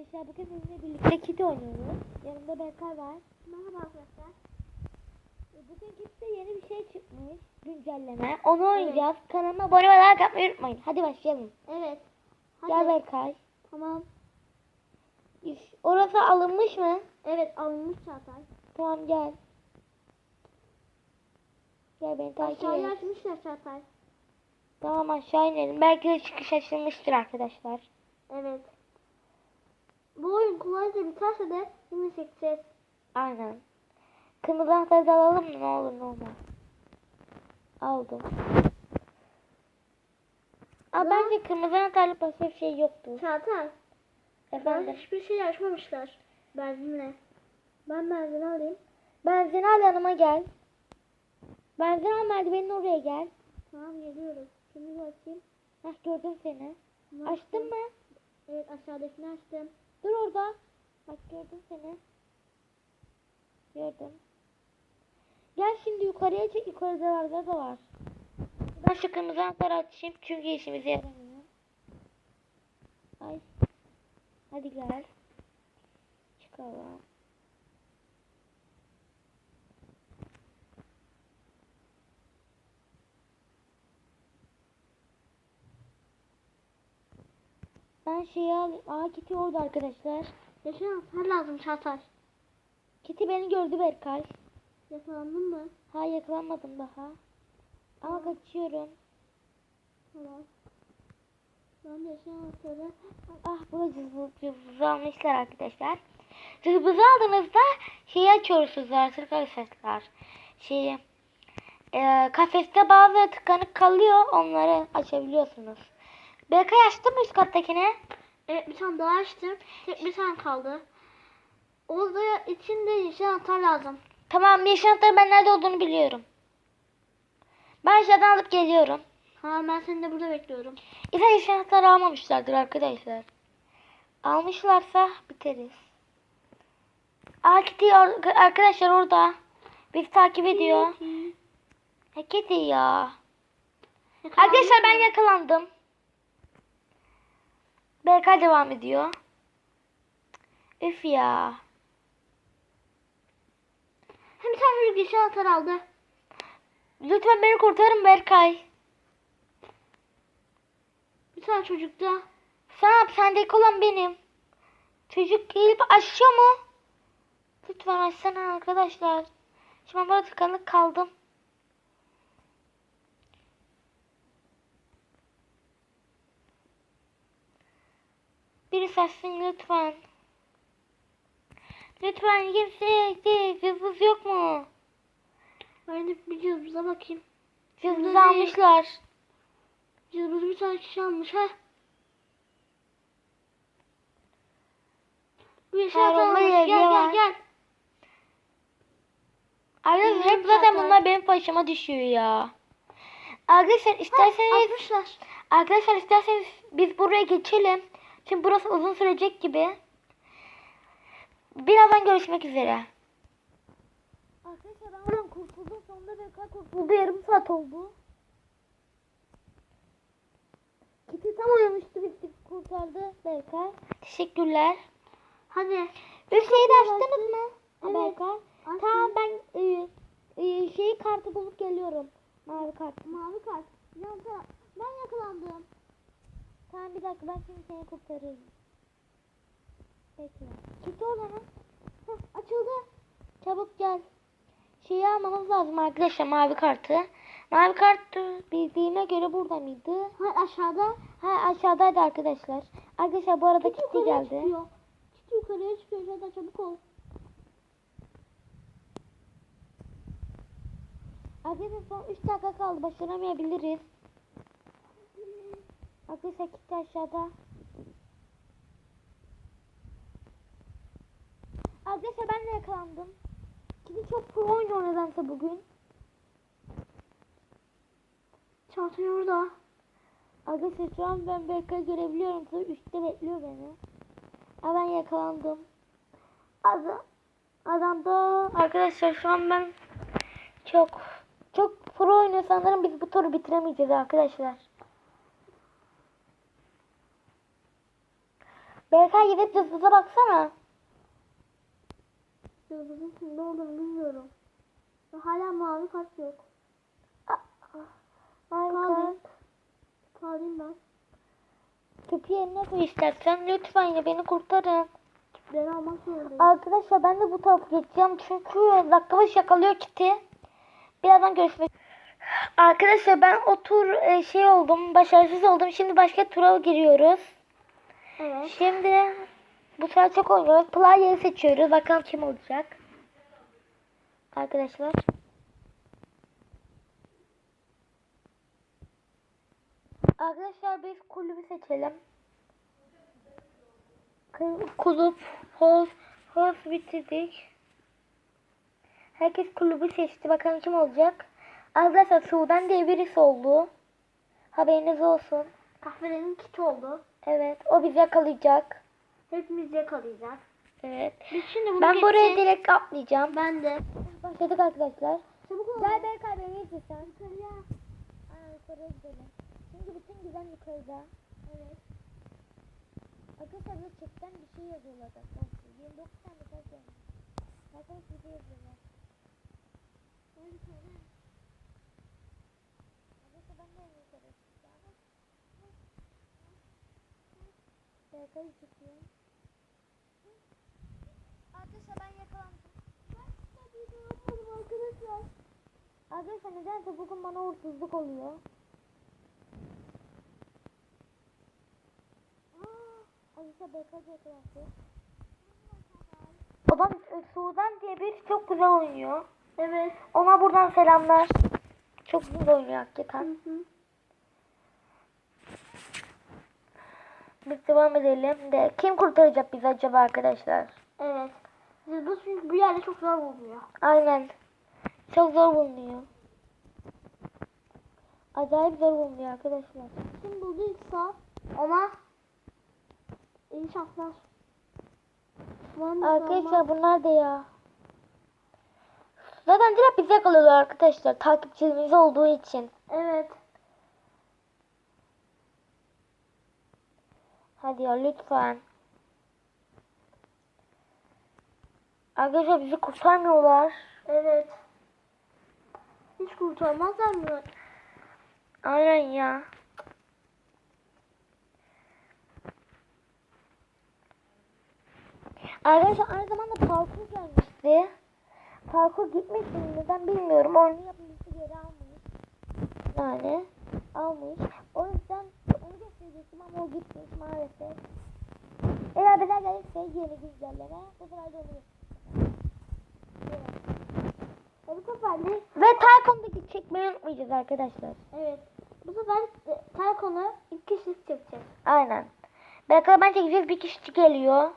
Arkadaşlar bugün sizinle birlikte kit oynuyoruz. Yanımda Berkay var. Merhaba arkadaşlar. E, Bugün kitte yeni bir şey çıkmış. Güncelleme. Onu oynayacağız. Kanalıma abone ve like atmayı unutmayın. Hadi başlayalım. Evet. Hadi. Gel Berkay. Tamam. İş- Orası alınmış mı? Evet alınmış Çağatay. Tamam gel. Gel beni takip Aşağıya et. açmışlar Çağatay. Tamam aşağı inelim. Belki de çıkış açılmıştır arkadaşlar. Evet. Kolayca biterse de yine çekeceğiz. Aynen. Kırmızı anahtarı da alalım mı? Ne olur ne olmaz. Aldım. Aa, Ya. bence kırmızı anahtarlı başka bir şey yoktu. Çağatay. Ben Efendim. hiçbir şey açmamışlar. Benzinle. Ben benzin alayım. Benzin al yanıma gel. Benzin al merdivenin oraya gel. Tamam geliyorum. Şimdi açayım. Hah gördüm seni. Açtın mı? Evet aşağıdakini açtım. Dur orada. Bak gördüm seni. Gördüm. Gel şimdi yukarıya çek. Yukarıda da var. Ben şu kırmızı anahtarı açayım çünkü işimize yaramıyor. Ay. Hadi gel. Çıkalım. Ben şeyi al. Aa Kitty orada arkadaşlar. Yaşar her lazım Çağatay. Kitty beni gördü Berkay. Yakalandın mı? Ha yakalanmadım daha. Ama kaçıyorum. Tamam. Ben de yaşar sonra. Ah cızbız cızbızı almışlar arkadaşlar. Cızbızı aldığınızda şeyi açıyorsunuz arkadaşlar. Şeyi e, kafeste bazı tıkanık kalıyor onları açabiliyorsunuz. Berkay açtın mı üst kattakini? Evet bir tane daha açtım. Tek bir tane kaldı. Orada içinde yeşil anahtar lazım. Tamam yeşil anahtarın ben nerede olduğunu biliyorum. Ben aşağıdan alıp geliyorum. Ha ben seni de burada bekliyorum. İse yeşil anahtarı almamışlardır arkadaşlar. Almışlarsa biteriz. Aa Kitty arkadaşlar orada. Bizi takip ediyor. Kitty ya. Arkadaşlar ben yakalandım. Berkay devam ediyor. Üf ya. Hem tane çocuk yeşil anahtar aldı. Lütfen beni kurtarın Berkay. Bir tane çocuk da. Sen hapishanedeki olan benim. Çocuk gelip açıyor mu? Lütfen açsana arkadaşlar. Şimdi ben burada tıkanık kaldım. Birisi açsın lütfen. Lütfen kimse cızbız yok mu? Ben de bir cımbıza bakayım. Şimdi- almışlar. Cımbızı bir tane kişi almış ha. Anahtar onda almış. Gel hediye gel var. gel. Arkadaşlar hep zaten zaten. bunlar benim başıma düşüyor ya. Arkadaşlar isterseniz Atmışlar. Arkadaşlar isterseniz biz buraya geçelim. Çünkü burası uzun sürecek gibi. Birazdan görüşmek üzere. Arkadaşlar ben buradan kurtuldum. Sonunda Berkay kurtuldu. Yarım saat oldu. Kitty tam uyumuştu. Bitti kurtardı Berkay. Teşekkürler. Hadi. Üç şeyi de açtınız mı? Evet. Berkay. Açtım. Tamam ben e, e, şeyi kartı bulup geliyorum. Mavi kart. Mavi kart. Ben yakalandım. Tamam bir dakika ben şimdi seni kurtarırım. Bekle. Çıktı o zaman. Heh, açıldı. Çabuk gel. Şeyi almamız lazım arkadaşlar mavi kartı. Mavi kart bildiğime göre burada mıydı? Hayır aşağıda. Ha aşağıdaydı arkadaşlar. Arkadaşlar bu arada Kitty geldi. çıkıyor. Yukarıya çıkıyor. Şurada çabuk ol. Arkadaşlar son 3 dakika kaldı. Başaramayabiliriz. Arkadaşlar Kitty aşağıda. Arkadaşlar ben de yakalandım. Kitty çok pro oynuyor nedense bugün. Çantayı orada. Arkadaşlar şu an ben Berkay'ı görebiliyorum. Tabii üstte bekliyor beni. Ama ben yakalandım. Adam, adam da arkadaşlar şu an ben çok çok pro oynuyor sanırım biz bu turu bitiremeyeceğiz arkadaşlar. Berkay gidip cızbıza baksana. Yıldızın kimde olduğunu bilmiyorum. Ve hala mavi kart yok. Minecraft. Kalayım ben. Küpü yerine koy istersen. Lütfen ya beni kurtarın. Beni almak zorundayım. Arkadaşlar ben de bu tarafa geçeceğim çünkü dakika başı yakalıyor kiti. Birazdan görüşmek Arkadaşlar ben o tur e, şey oldum, başarısız oldum. Şimdi başka tura giriyoruz. Evet. Şimdi bu sefer çok oynuyoruz. Player'ı seçiyoruz. Bakalım kim olacak. Arkadaşlar. Arkadaşlar biz kulübü seçelim. Kul- Kulüp, hoz, hoz bitirdik. Herkes kulübü seçti. Bakalım kim olacak. Arkadaşlar Sudan diye birisi oldu. Haberiniz olsun. Kahverengi kiti oldu. Evet, o bizi yakalayacak. Hepimiz yakalayacağız. Evet. Biz şimdi bunu Ben geçeceğiz. buraya direkt atlayacağım. Ben de. Başladık arkadaşlar. Çabuk ol. Gel Berkay beni izle sen. Yukarıya. Aynen yukarıya gidelim. Çünkü bütün güzel yukarıda. Evet. Arkadaşlar chatten bir şey yazıyorlar zaten. 29 tane mesaj gelmiş. Arkadaşlar bir şey yazıyorlar. Hadi söyle. Arkadaşlar ben de Berkay çıkıyor. Arkadaşlar ben yakalandım. Ben arkadaşlar. Arkadaşlar nedense bugün bana uğursuzluk oluyor. Arkadaşlar Berkay yakalandı. Adam e, Sudan diye bir çok güzel oynuyor. Evet. Ona buradan selamlar. Çok güzel oynuyor Hı hakikaten. hı. Biz devam edelim de kim kurtaracak bizi acaba arkadaşlar? Evet. Çünkü bu yerde çok zor bulunuyor. Aynen. Çok zor bulunuyor. Acayip zor bulunuyor arkadaşlar. Kim bulduysa ona iyi şanslar. Arkadaşlar bunlar da ya. Zaten direkt bizi yakalıyorlar arkadaşlar. Takipçimiz olduğu için. Evet. Hadi ya lütfen. Arkadaşlar bizi kurtarmıyorlar. Evet. Hiç kurtarmazlar mı? Aynen ya. Arkadaşlar aynı zamanda parkur gelmişti. Parkur gitmişti neden bilmiyorum. Oyunu yapımcısı geri almış. Yani almış. O yüzden onu gösterecektim ama o gitmiş maalesef. Eğer bize gelirse yeni güncelleme bu sefer de onu göstereceğim. E bu sefer de Ve Tycoon'daki çekmeyi unutmayacağız arkadaşlar. evet. Bu sefer Telkon'u iki kişilik çekeceğiz. Aynen. Belki ben çekeceğiz bir kişi geliyor.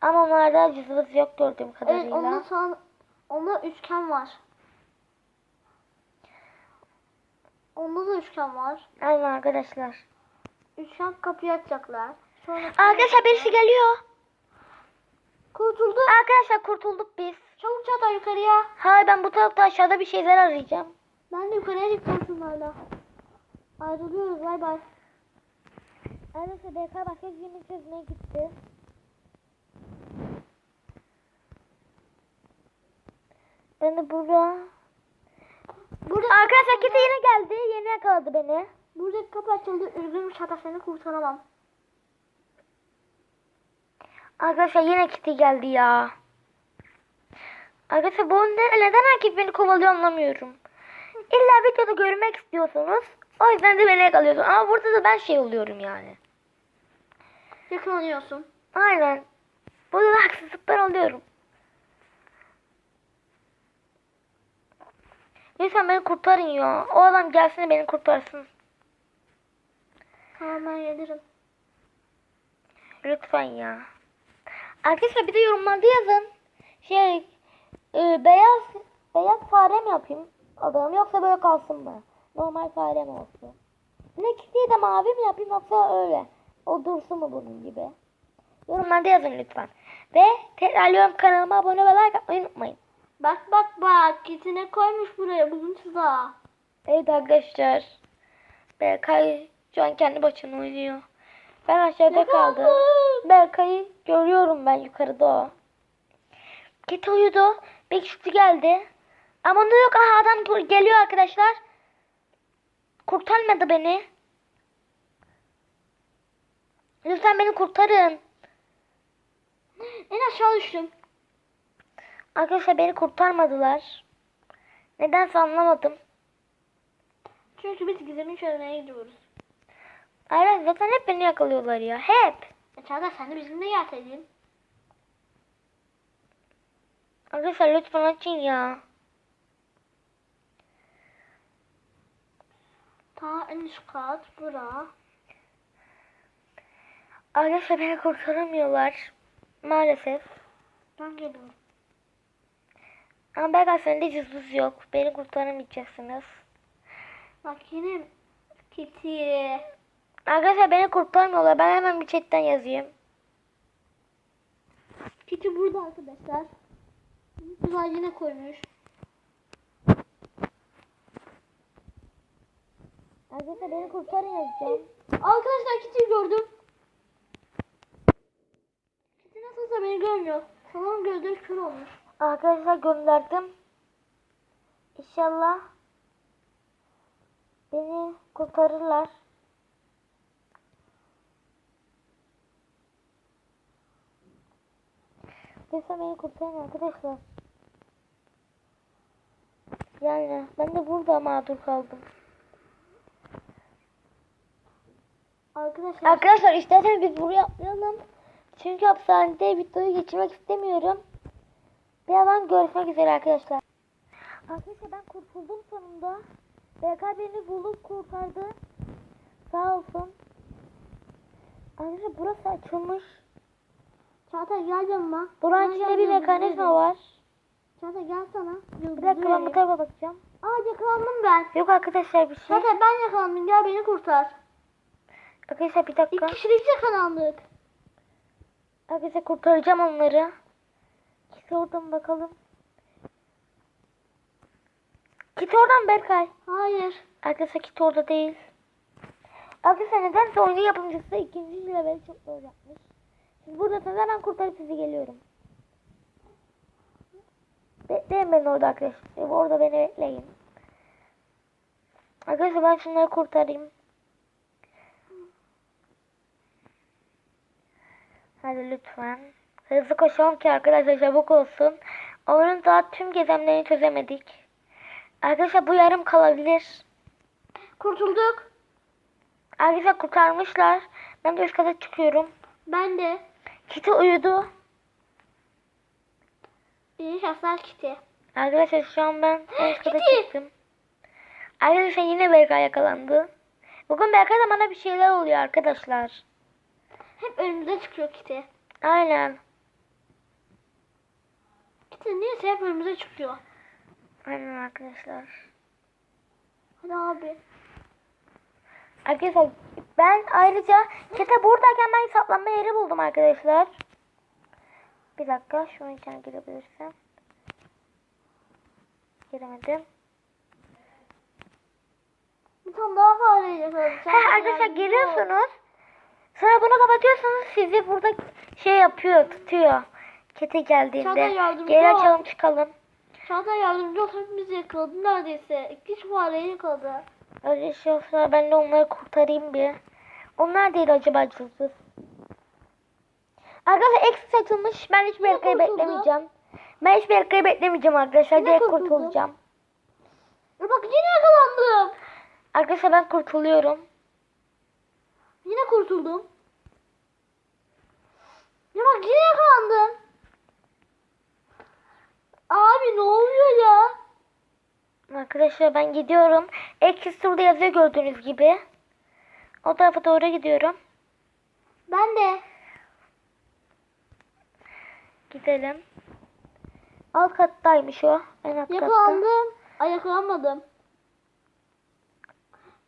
Ama onlarda cızımız yok gördüğüm kadarıyla. Evet ondan sonra onda üçgen var. Onda da üçgen var. Aynen arkadaşlar. Üçgen kapıyı açacaklar. Sonra Arkadaşlar birisi geliyor. kurtuldu. Arkadaşlar kurtulduk biz. Çabuk çata yukarıya. Hayır ben bu tarafta aşağıda bir şeyler arayacağım. Ben de yukarıya gideceğim şunlarla. Ayrılıyoruz bay bay. Arkadaşlar BK başka bir yemek çözmeye gitti. Ben de burada. Burada Arkadaşlar kiti yine geldi. Yeni yakaladı beni. Burada kapı açıldı. Üzgünüm çata seni kurtaramam. Arkadaşlar yine kiti geldi ya. Arkadaşlar bu ne, neden herkes beni kovalıyor anlamıyorum. İlla videoda görmek istiyorsunuz. O yüzden de beni yakalıyorsun. Ama burada da ben şey oluyorum yani. Yakalanıyorsun. Aynen. Burada da haksızlık ben oluyorum. Lütfen beni kurtarın ya. O adam gelsin beni kurtarsın. Tamam ben gelirim. Lütfen ya. Arkadaşlar bir de yorumlarda yazın. Şey e, beyaz beyaz fare mi yapayım adamı yoksa böyle kalsın mı? Normal fare mi olsun? Ne kitleyi de mavi mi yapayım yoksa öyle? O dursun mu bunun gibi? Yorumlarda yazın lütfen. Ve tekrarlıyorum kanalıma abone ve like atmayı unutmayın. Bak bak bak. Kitine koymuş buraya bugün tuzağa. Evet arkadaşlar. Berkay şu an kendi başına oynuyor. Ben aşağıda Yakaladım. kaldım. Berkay'ı görüyorum ben yukarıda o. Kedi uyudu. Kişi geldi. Ama ne yok. Aha adam geliyor arkadaşlar. Kurtarmadı beni. Lütfen beni kurtarın. En aşağı düştüm. Arkadaşlar beni kurtarmadılar. Nedense anlamadım. Çünkü biz gizemin çözmeye gidiyoruz. Aynen zaten hep beni yakalıyorlar ya. Hep. E Çağatay sen de bizimle gelseydin. Arkadaşlar lütfen açın ya. Ta en üst kat bura. Arkadaşlar beni kurtaramıyorlar. Maalesef. Ben geliyorum. Ama belki sende cızbız yok. Beni kurtaramayacaksınız. Bak yine Kitty. Arkadaşlar beni kurtarmıyorlar. Ben hemen bir chatten yazayım. Kitty burada arkadaşlar. Güzel yine koymuş. Arkadaşlar beni kurtarın yazacağım. Arkadaşlar Kitty'yi gördüm. Kitty nasılsa beni görmüyor. Sanırım gözleri kör olmuş. Arkadaşlar gönderdim. İnşallah beni kurtarırlar. Lütfen beni kurtarın arkadaşlar. Yani ben de burada mağdur kaldım. Arkadaşlar Arkadaşlar isterseniz biz buraya atlayalım. Çünkü hapishanede videoyu geçirmek istemiyorum. Birazdan görüşmek üzere arkadaşlar. Arkadaşlar ben kurtuldum sonunda. BK beni bulup kurtardı. Sağ olsun. Arkadaşlar burası açılmış. Çağatay gel yanıma. Buranın Gel, içinde bir mekanizma var. Çağatay gel sana. Bir dakika ben bu tarafa bakacağım. Aa yakalandım ben. Yok arkadaşlar bir şey. Çağatay ben yakalandım. Gel beni kurtar. Arkadaşlar bir dakika. İki kişilik yakalandık. Arkadaşlar kurtaracağım onları. Oradan bakalım. Git oradan Berkay. Hayır. Arkadaşlar kit orada değil. Arkadaşlar nedense oyunun yapımcısı ikinci level çok zor yapmış. Siz buradasınız hemen kurtarıp sizi geliyorum. Bekleyin beni orada arkadaşlar. Orada beni bekleyin. Arkadaşlar ben şunları kurtarayım. Hadi lütfen. Hızlı koşalım ki arkadaşlar çabuk olsun. Oyunun daha tüm gizemlerini çözemedik. Arkadaşlar bu yarım kalabilir. Kurtulduk. Arkadaşlar kurtarmışlar. Ben de üst kata çıkıyorum. Ben de. Kitty uyudu. İyi şanslar Kitty. Arkadaşlar şu an ben en üst kata çıktım. Arkadaşlar yine Berkay yakalandı. Bugün Berkay'da bana bir şeyler oluyor arkadaşlar. Hep önümüze çıkıyor Kitty. Aynen. Kitty niyeyse hep önümüze çıkıyor. Aynen arkadaşlar. Hadi abi. Arkadaşlar ben ayrıca çete buradayken ben saklanma yeri buldum arkadaşlar. Bir dakika şunun içine girebilirsem. Giremedim. Bir tane daha fare yakaladım. Sen Heh, de arkadaşlar geliyorsunuz. Sonra bunu kapatıyorsunuz. Sizi burada şey yapıyor, tutuyor. Kete Çağatay geldiğinde. Geri ol. açalım çıkalım. Çağatay yardımcı ol. Hepimizi yakaladı neredeyse. İki fareyi yakaladı. Öyle şey olsa ben de onları kurtarayım bir. Onlar değil acaba cılsız. Arkadaşlar eksik açılmış. Ben hiçbir kurtuldu. beklemeyeceğim. Ben hiçbir dakikayı beklemeyeceğim arkadaşlar. Yine Direkt kurtuldu. kurtulacağım. E bak yine yakalandım. Arkadaşlar ben kurtuluyorum. Yine kurtuldum. Ya bak yine yakalandım. Abi ne oluyor ya? Arkadaşlar ben gidiyorum. Eksik burada yazıyor gördüğünüz gibi. O tarafa doğru gidiyorum. Ben de. Gidelim. Alt kattaymış o. En alt katta. Yakalandım. Ay yakalanmadım.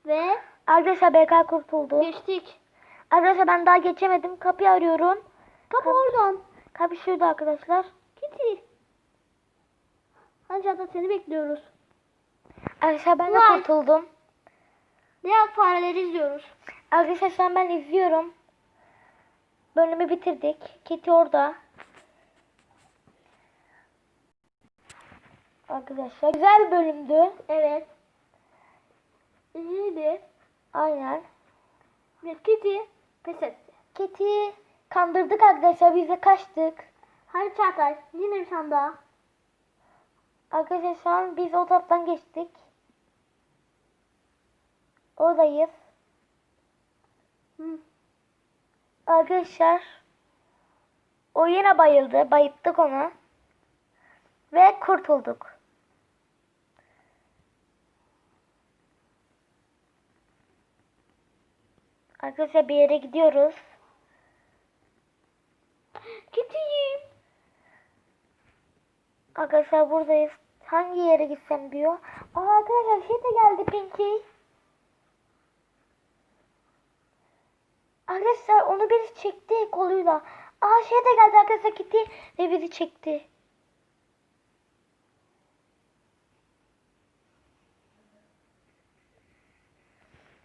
Ve Arkadaşlar BK kurtuldu. geçtik. Arkadaşlar ben daha geçemedim. Kapıyı arıyorum. Kapı oradan. Kapı şurada arkadaşlar. Kitty. Çağatay seni bekliyoruz. Arkadaşlar ben de Vay. kurtuldum. Diğer fareleri izliyoruz. Arkadaşlar şu an ben izliyorum. bölümü bitirdik. Kitty orada. Arkadaşlar güzel bir bölümdü. Evet. İyiydi. Aynen. Ve Kitty pes etti. Kitty kandırdık arkadaşlar. Biz de kaçtık. Hadi Çağatay yine bir tane daha. Arkadaşlar şu an biz o taraftan geçtik. Oradayız. Arkadaşlar o yine bayıldı. Bayıttık onu. Ve kurtulduk. Arkadaşlar bir yere gidiyoruz. Kitty'yim. Arkadaşlar buradayız. Hangi yere gitsem diyor. Aa arkadaşlar şey de geldi Pinky. Arkadaşlar onu birisi çekti koluyla. Aa şey de geldi arkadaşlar Kitty ve bizi çekti.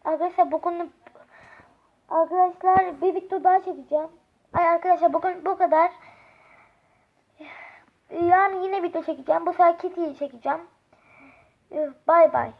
Arkadaşlar bugün arkadaşlar bir video daha çekeceğim. Ay arkadaşlar bugün bu kadar. Yani yine video çekeceğim. Bu sefer Kitty'yi çekeceğim. Bay bay.